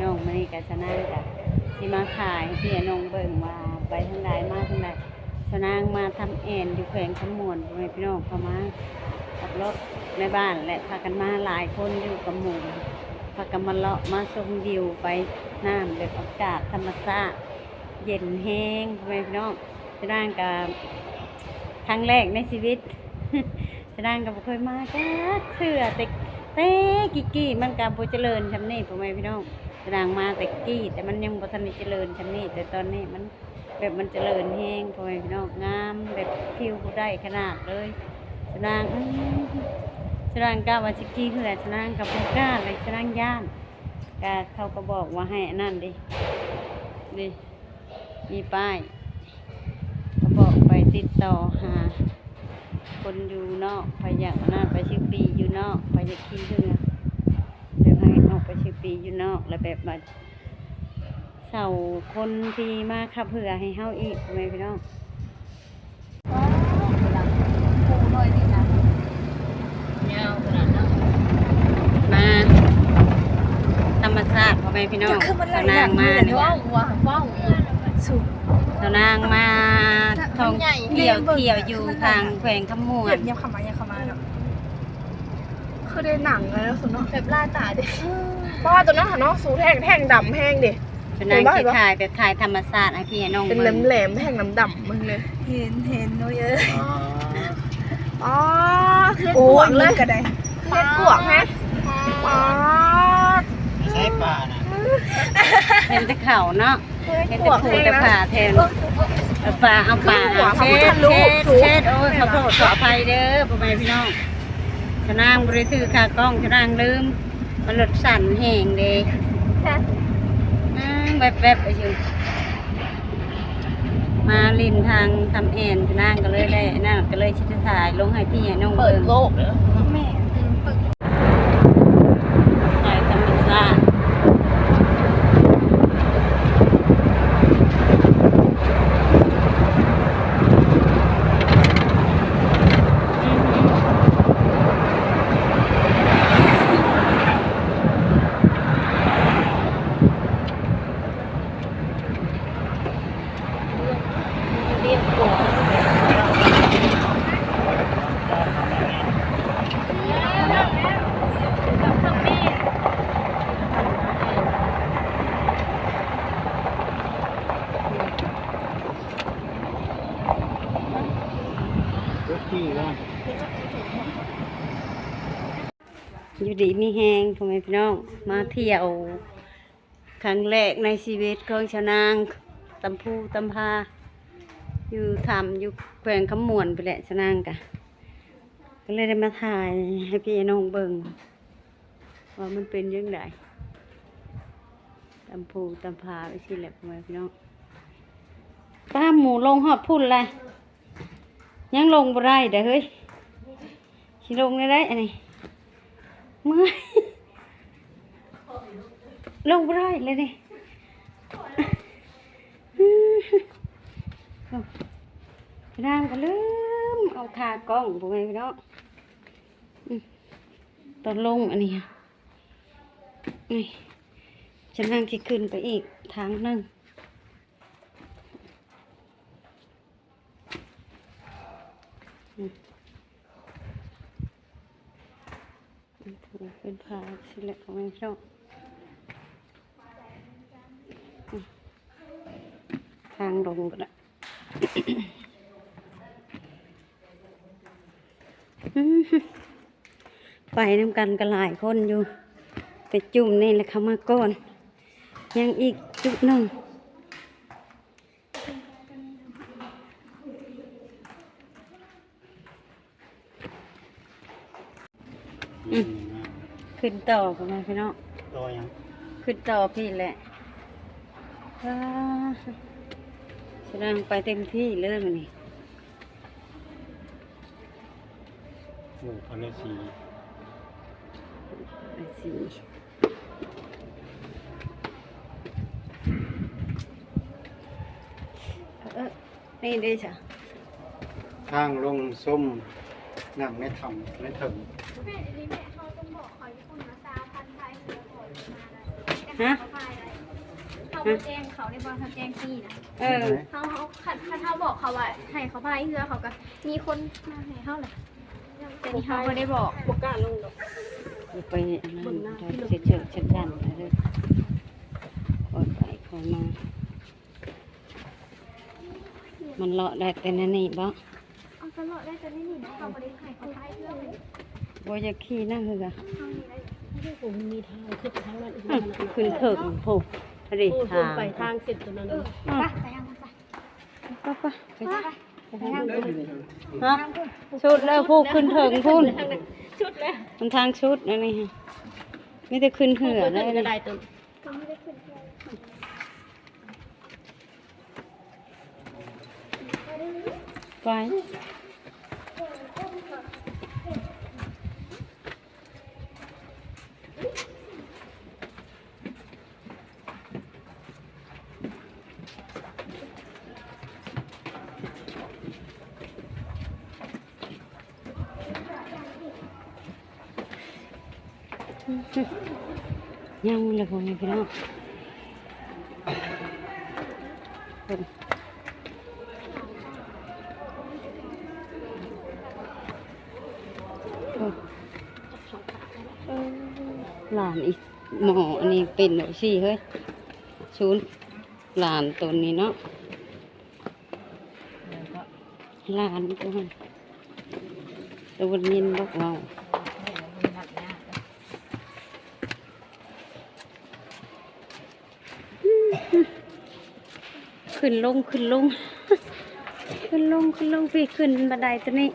น้องมื้อนี้ก็ชนะกับสิมาขายให้พี่น้องเบิ่งว่าไปทางใดมาทางใดชนะมาทำแอนอยู่แขวงขมวนพ่อแม่พี่น้องเข้ามาขับรถในบ้านและพากันมาหลายคนอยู่กับหมู่พากันมาเลาะมาชมวิวไปน้ำแบบอากาศธรรมชาติเย็นแห้งพ่อแม่พี่น้องชนะกับครั้งแรกในชีวิต ชนะกับเคยมาจ้าเถื่อแต่แต่กี่กี่มันกับโบเจริญชำนี่พ่อแม่พี่น้อง ชนะมาแต่กี้แต่มันยังบ่ทันได้เจริญชำนี่แต่ตอนนี้มันแบบมันเจริญแห้งพอแม่พี่น้องงามแบบคิวได้ขนาดเลยชนะอื้อชนะกล้าว่าสิกี้คือชนะกับโบกล้าเลยชนะย่านก็เขาก็บอกว่าให้นั่นดิดิมีป้ายเขาบอกไปติดต่อหา คนอยู่นอกไปอยากนั่นไปชื่อปีอยู่นอกไปอยากขี่เรือเดี๋ยวให้ออก ไปชื่อปีอยู่นอกแล้วแบบมาเสาคนที่มาขับเรือให้เฮาอีกไหมพี่น้องมาธรรมชาติพ่อแม่พี่น้องสานางมาเนี่ยว้าวว้าวสุดสานางมาท่องเที่ยวเที่ยวอยู่ทางแขวงขมวเก็นยังขมายังขมาเนาะ คือได้หนังเลยนะสุดเนาะแบบล่าตาดิบ้าตัวนั้นค่ะเนาะสูแท่งแท่งดำแห้งดิสาวนางที่ถ่ายแบบถ่ายธรรมชาติให้พี่น้องเป็นแหลเบิ่มงแหลมๆแท่งดำดำมึงเลยเห็นเห็นโน้ยเอ้ยอ๋อคือโอ้กวยงเลเลยยกระไดเฮ็ดกวงฮะอ๋อใช้ป่านะเห็นแต่เข่าเนาะเฮ็เห็ดนกแต่วงผูแห้งแต่นะผ่าแทนเอาปลาเอาปลาคือหัวเช็เขาดไม่ทันรู้เช็ดถูกเช็ดโอ้ยขอโทษขออภัยเด้อพ่อแม่พี่น้อง ชนางบริถือขากล้องชนางลืมมันหลดสั่นแห้งเด้ค่ะแบบแบบไปอยู่มาลินทางทำแอนชนางก็เลยได้นั่นก็เลยชิดถ่ายลงให้พี่ให้น้องเปิเบิ่ดโลกเลยแม่เปิด ถ่ายธรรมชาติ เรียกกวง รถที่ว่า อยู่ดีมีแหง พี่น้อง มาเที่ยวครั้งแรกในชีวิตของชาวนางตำพูตำพาอยู่ทำอยู่แขวงขมวนไปแหละชาวนางกะก็เลยได้มาถ่ายให้พี่น้องเบิ่งว่ามันเป็นยังไงตำพูตำพาไปสิแหละพี่น้องป้าหมูลงหอดพุ่นเลยยังลงบ่ได้เด้อเฮ้ยสิลงได้ได้อันนี้เมื่อย ลงบ่ได้เลยนี่ร่างก็ลืมเอาขากล้องผมไปพี่น้องตอนลงอันนี้ค่ะนี่ฉันนั่งที่ขึ้นไปอีกทางนึงเป็นผาสิเล็กของแม่ชอบางลงก็ได้ไปน้ำกันกันหลายคนอยู่ ไปจุ่มนี่แหละเขามาก่อน ยังอีกจุดหนึ่งขึ้นต่อกันมาพี่น้องตัวยัง ขึ้นต่อพี่แหละว้า แสดงไปเต็มที่เลยมันนี่หมู่พันธุ์สีไปสิเออนี่ได้จ้ะทางลงส้มนั่งไม่ทำไม่ถึงฮะท เขาบ่แจ้งเขาได้บ่เขาแจ้งพี่นะเออ เขาเขาคันคันเขาบอกเขาว่าให้เขาพายเรือเขาก็มีคนมาให้เขาแหละแต่นี่เขาบ่ได้บอกบ่กล้าลงดอกไปอันนั้นเฉยเฉยเฉยกันเลยคอยไปคอยมา มันเลาะได้แต่นั่นนี่บ่เอาตลอดได้แต่นี่นี่นะเขาบ่ได้ให้เขาพายเรือเลยบ่จะขี่นั่งคือกันเขานี่ได้ไม่ผมมีทางขึ้นทางนั้นอีกอื้อขึ้นเถิงผูกพ อดีโอ้ทางไปทางเสร็จตรงนั้นเออไปไปทางนั้นไปปะปะไปไปจ้ะไปทางนั้นฮะชุดแล้วผูกขึ้นเถิงพุ่นชุดแล้วมันทางชุดอันนี้ฮะไม่ได้ขึ้นเหือเลยก็นะได้ต้นเขาไม่ได้ขึ้นเรือไป ยังเลยพ่อแม่พี่น้องเพิ่นหลานอีกหมออันนี้เป็นแบบสี่เฮ้ยศูนหลานตัวนี้เนาะหลานตัวตัววันยินบอกเรา ขึ้นลงขึ้นลง ขึ้นลงขึ้นลงพี่ขึ้นบันไดตัวนี้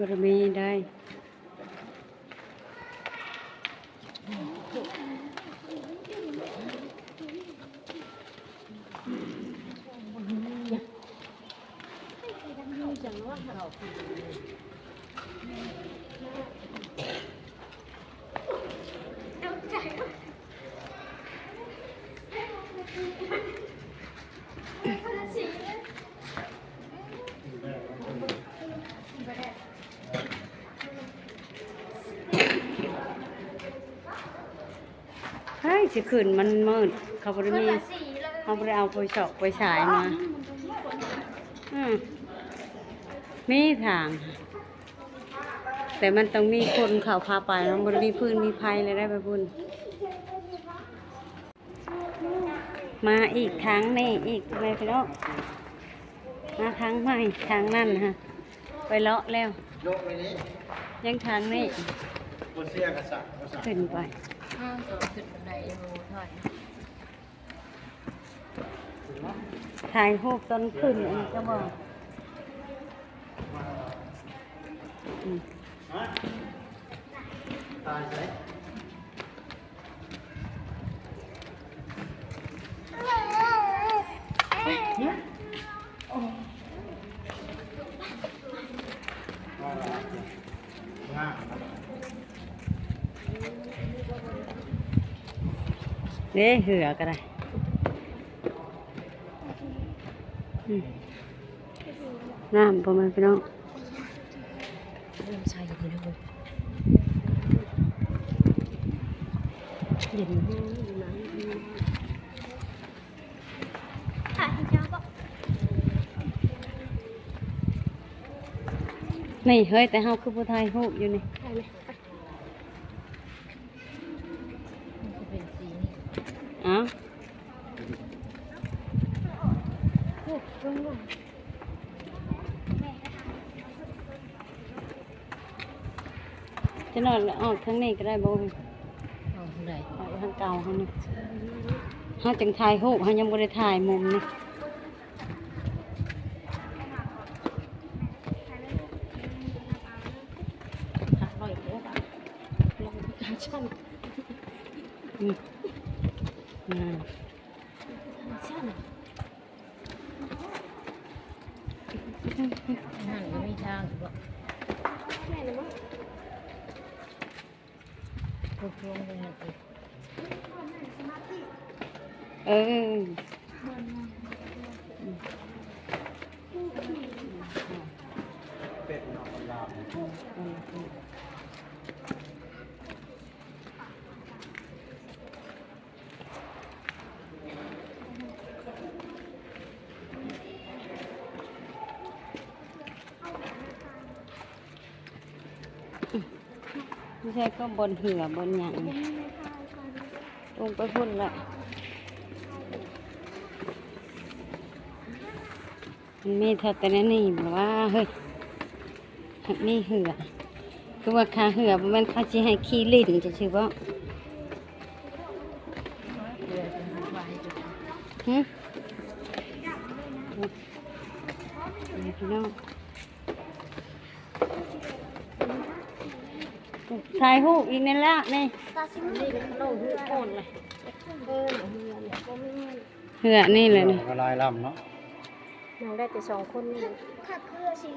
บารมีได้ เฮ้ยสิขึ้นมันมืดเขาบารมีเขาบริเอาไปฉอกไปฉายมา อืม มีทาง แต่มันต้องมีคนเขาพาไปมันบริมีพื้นมีภัยเลยได้ไปบุญมาอีกทางนี่อีกทำไมไปแล้วมาทางใหม่ทางนั่นฮะไปเลาะแล้วโลกนี้ยังทางนี่บ่เสียกระสักกระสักขึ้นไปห้างตัวขึ้นบันไดโอ้ถอยถ่ายรูปตอนขึ้นอันนี้ก็บอกอืม ฮะตายไหมว่าแล้วง่าย นะเด้เหือก็ได้อืมน้ำประมาณพี่น้อง เริ่มใช้ดีแล้วเย็นอยู่นะ ถ่ายให้เจ้าบอก นี่เฮ้ยแต่เฮาคือผู้ไทยรูปอยู่นี่ใช่ไหมจะเป็นสีนี่เอ้าจะนอนออกทางนี้ก็ได้บ่เว้ยเอาเท่าไหร่ออกทางเก่าเฮานี่เฮาจังถ่ายรูปเฮายังบ่ได้ถ่ายมุมนี่ พักบ่ ชั้น อืมอ่า ชั้นนั่นก็มีทางอยู่บ่ แม่นะมั้ง พวกพวงไปหันอีก เออเป็ดนอกลาวไม่ใช่ก็บนเหือบนหยังลงไปพุ่นละ มันมีเท่าแต่นั้นนี่แบบว่าเฮ้ยมีเหือคือว่าคาเหือบมันเขาจะให้ขี้ลิ้นจะชื่อว่าเรือจะหันวายจุดหึพี่น้องถ่ายรูอีกนั่นละนี่เหือนก็ไม่เงินเหือนี่เลยนี่ก็ลายลำเนาะ น้องได้แต่สองคนนี่ถ้าเครือสี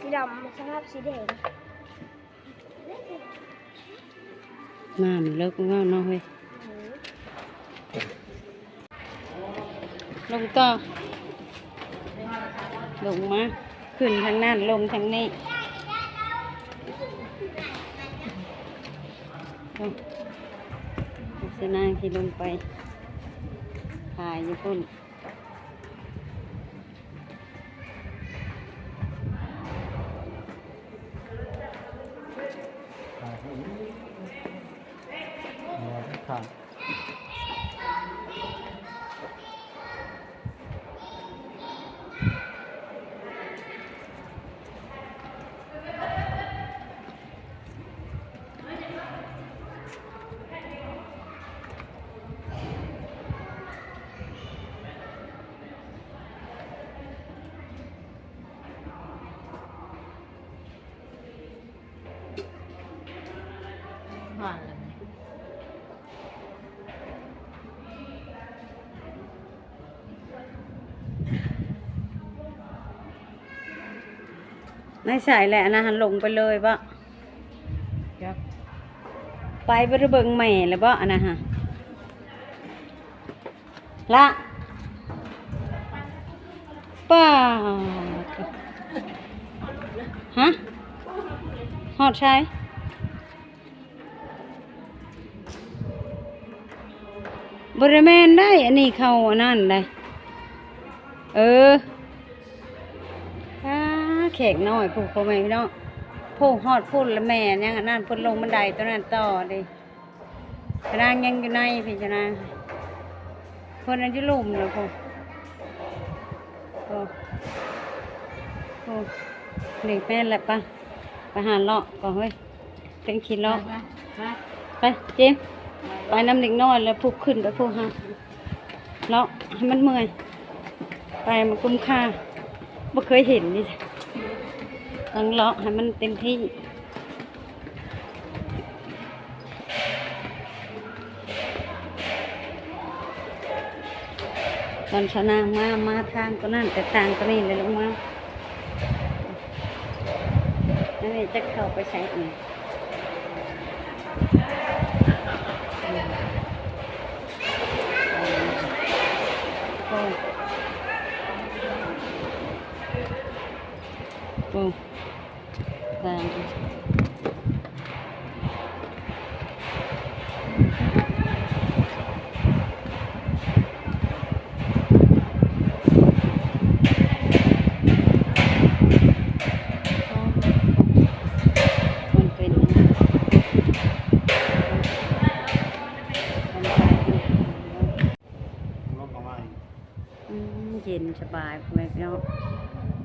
สีดำสภาพสีแดงน้ำเลิกว่าเนาะเฮ้ยลงต่อลงมา ขึ้นทางนั้นลงทางนี้ลงเสนางที่ลงไปถ่ายญี่ปุ่น ลายให้อีกหัวที่ข้าง ผ่านแล้ว ไม่ใส่แหละนะหันลงไปเลยปะครับไปไปเบิ่งแม่เลยปะอันนะฮะละป้าฮะหอดใช่บริเวณได้ อันนี้เขาอันนั่นได้ เอออา แขกน้อยผูกพ่อแม่พี่น้องผูกหอดพุ่นละแม่ยังนั่นพุ่นลงบันไดตัวนั้นต่อดิพนางยังอยู่ในพี่จนางคนนั้นจะลุ่มเลยพูโอ้โอ้หนึ่งแม่แหละปะไปหาเลาะก่อนเฮ้ยเป็นขีดเลาะไปเจมไปน้ำเด็กน้อยแล้วพุกขึ้นไปพุกฮะเลาะให้มันเมื่อยไปมันคุ้มค่าไม่เคยเห็นนี่ ต้องเลาะให้มันเต็มที่ตอนชนะมามาทางก็นั่นแต่ทางก็นี่เลยลงมานั่นนี่จะเข้าไปใช้อีก โอ้โอ้ตามมันเป็นยังไงมันไปอยู่ลงมาใหม่อืมเย็นสบายพ่อแม่พี่น้อง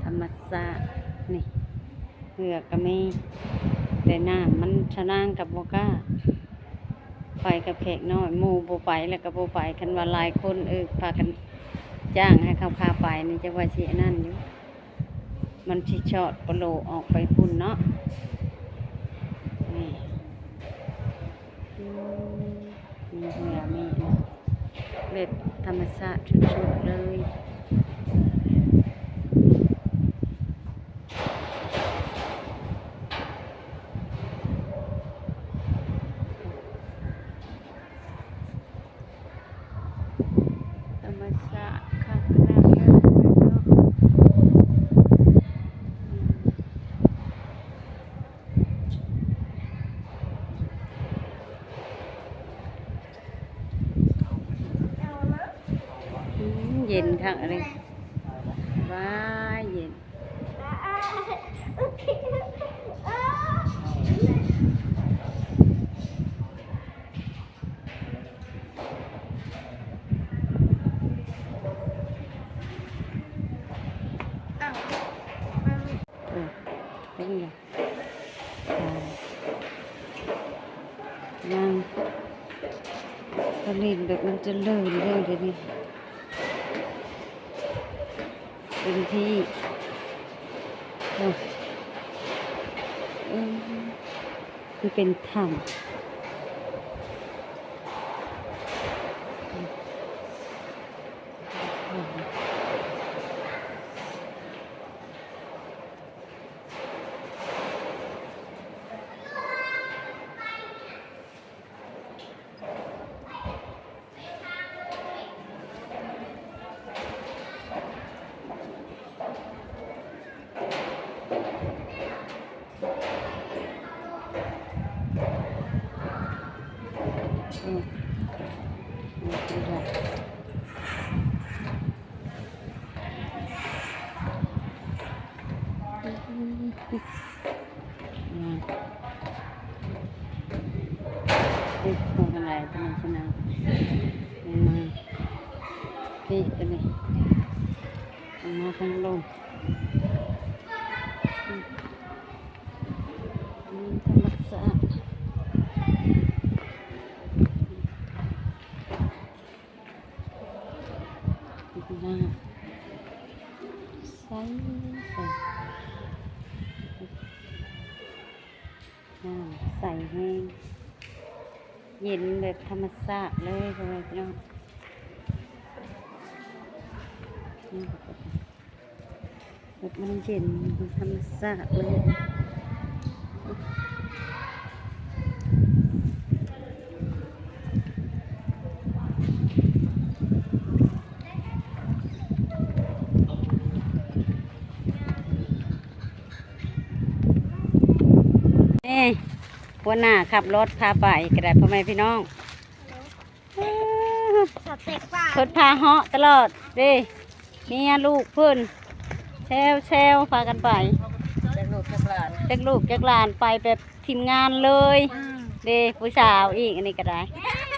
ธรรมชาติ เหือกก็มีแต่น้ำมันชะนางกับโบก้าไปกับแขกน้อยหมู่โบไปแล้วก็โบไปกันว่าลายคนเออพากันจ้างให้เขาพาไปนี่จะว่าสิอันนั่นอยู่มันชิชอดปะโลออกไปพุ่นเนาะนี่มีเหงื่อมีนะแบบธรรมชาติชุดๆเลย ธรรมชาติข้างหน้าเลยเนาะอื มเย็นค่ะอะไรว้ายเย็นอ้าว เป็นไงอ่านั่งผลิตแบบมันเจะเลื่อนเรื่อเป็นที่โอ้เออมันเป็นถ้ำอืม อืมนี่คือแบบอืมเอ๊ะพวงอะไรตัวนี้ชนะนี่มาพี่ตัวนี้เอามาทั้งลมอืมอืมธรรมชาติ หน้าใสใสน้ำใสแห้งเย็น แบบธรรมชาติเลยพ่อแม่พี่น้องนี่แบบมันเย็นธรรมชาติเลยนี่หัวหน้าขับรถพาไปกระดาษพ่อแม่พี่น้อง สเต็กป่ะรถพาเหาะตลอดเดิเมียลูกเพื่อนแซวแซวพากันไปเด็กลูกเด็กหลานจักลูกจักหลานไปแบบทีมงานเลยเด้ผู้สาวอีกอันนี้ก็ได้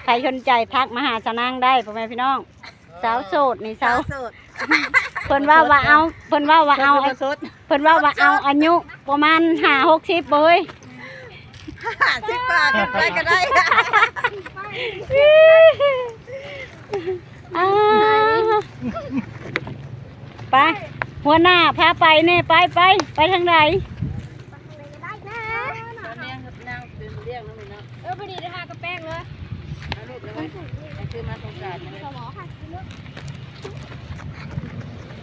ใครสนใจทักมาหาสาวนางได้พ่อแม่พี่น้อง สาวโสดนี่สาวสดเพิ่นว่าว่าเอาเพิ่นว่าว่าเอาอาสดเพิ่นว่าว่าเอาอายุประมาณห้าหกสิบเบ้ยห้าสิบบาทกันไปก็ได้ อ้าวไป หัวหน้าพาไปเน่ไปไปไปทางไหนได้นะตอนนี้ครับนางเป็นเรียกน้องนี่เนาะเออพอดีได้มากระแป้งเลยมาลูกเลยไว้คือมาสงกรารเลยสมอค่ะ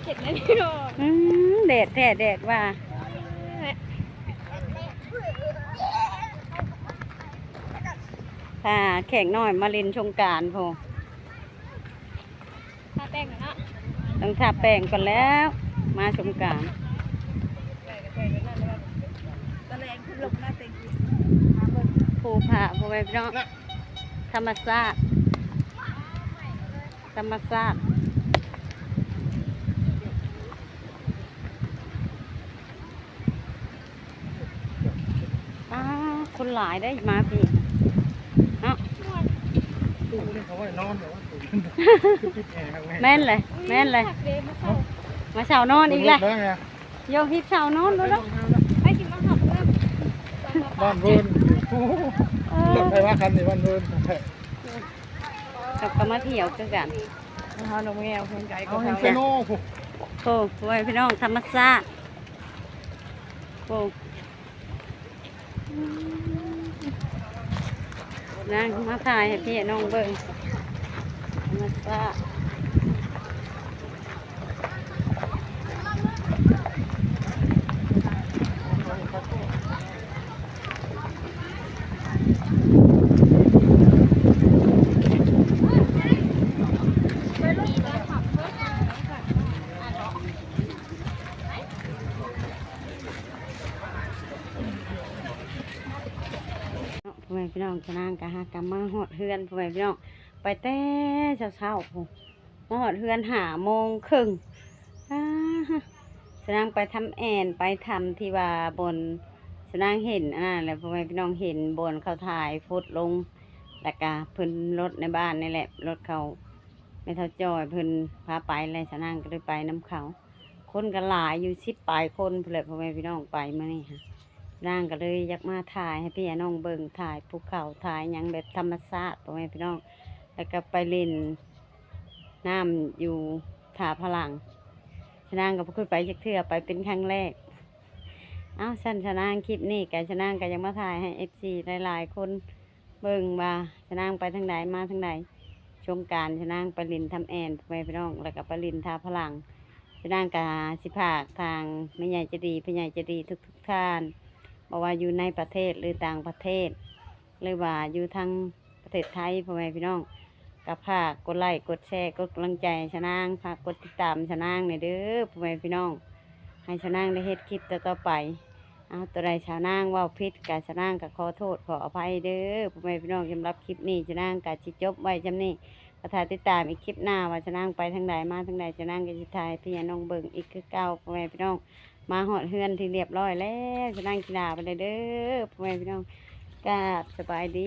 เจ็บไหมพี่โดอืมแดดแท้แดดว่าค่ะแข่งน้อยมาเล่นชงกรารพอทาแป้งหน่อยนะต้องทาแป้งก่อนแล้ว มาชงการตะแรงขึ้นลงหน้าเต็งภูผาภูไปพี่น้องธรรมชาติธรรมชาติอ้าคนหลายได้มาพี่ ตู้นี่เขาไว้นอนแต่ว่าตู้คือปิดแอร์ข้างในแม่นเลยแม่นเลยผักเดมมาเข้ามาเช้านอนอีกเลยแล้วไงโยฮิปเช้านอนแล้วเนาะไปกินมาหับเลยบ้านเวิร์นโอ้โหเอรอถไฟว่าคันนี้บ้านเวิร์นกับก็มาเที่ยวคือกันเฮาน้องแมวคนไก่ก็เอาเขาเฮโน่โอ้ไว้พี่น้องธรรมชาติโอ้ นางมาถ่ายให้พี่น้องเบิ่งมาซะเนาะพ่อ แม่พี่น้องจะนางกะหากรรมาหอดเฮือนพ่อแม่พี่น้องไปแต่เช้าๆพุ่นมาหอดเฮือนหาโมงครึ่งอ้าฮะจะนางไปทำแอนไปทำที่ว่าบนจะนางเห็นอันนั้นแหละพ่อแม่พี่น้องเห็นบนเขาถ่ายฟุตลงแล้วก็เพิ่นรถในบ้านนี่แหละรถเขาไม่เท่าจอยพิ่นพาไปเลยจะนางก็เลยไปน้ำเขาคนก็หลายอยู่สิบปลายคนเพื่อพ่อแม่พี่น้องไปมานี่ค่ะ นางก็เลยอยากมาถ่ายให้พี่น้องเบิ่งถ่ายภูเขาถ่ายยังแบบธรรมชาติพ่อแม่พี่น้อง แล้วก็ไปเล่นน้ำอยู่ถาพลังชนางก็บ่เคยไปจักเทื่อไปเป็นครั้งแรก เอ้าฉันชนางคลิปนี้แกชนางก็ยังมาถ่ายให้เอฟซีหลายๆ คนเบิ่งว่าชนางไปทางใดมาทางใดชงการชนางไปลินทำแอนพ่อแม่พี่น้อง แล้วก็ไปลินทาพลังพี่นางกาสิภาคทางไม่ใหญ่จะดีพี่ใหญ่จะดีทุกทุกๆท่าน บอกว่าอยู่ในประเทศหรือต่างประเทศ หรือว่าอยู่ทางประเทศไทยพ่อแม่พี่น้องกับภาคกดไลค์กดแชร์กดกำลังใจชนางฝากกดติดตามชะนางในอยเด้อพ่อแม่พี่น้อง ให้ชะนางได้เฮ็ดคลิปต่อไปเอาตัวใดชาวนางว่าพิษกับชนางกับขอโทษขออภัยเด้อพ่อแม่พี่น้องสำหรับคลิปนี้ชนางกับจิจบไว้จำนี้ก็ถ่ายติดตามอีกคลิปหน้าว่าจะนั่งไปทางใดมาทางใดจะนั่งกันจะถ่ายพี่น้องเบิ่งอีกคือเก่าพ่อแม่พี่น้อง มาหอดเฮือนที่เรียบร้อยแล้วจะนั่งกีฬาไปเลยเด้อพ่อแม่พี่น้องกราบสบายดี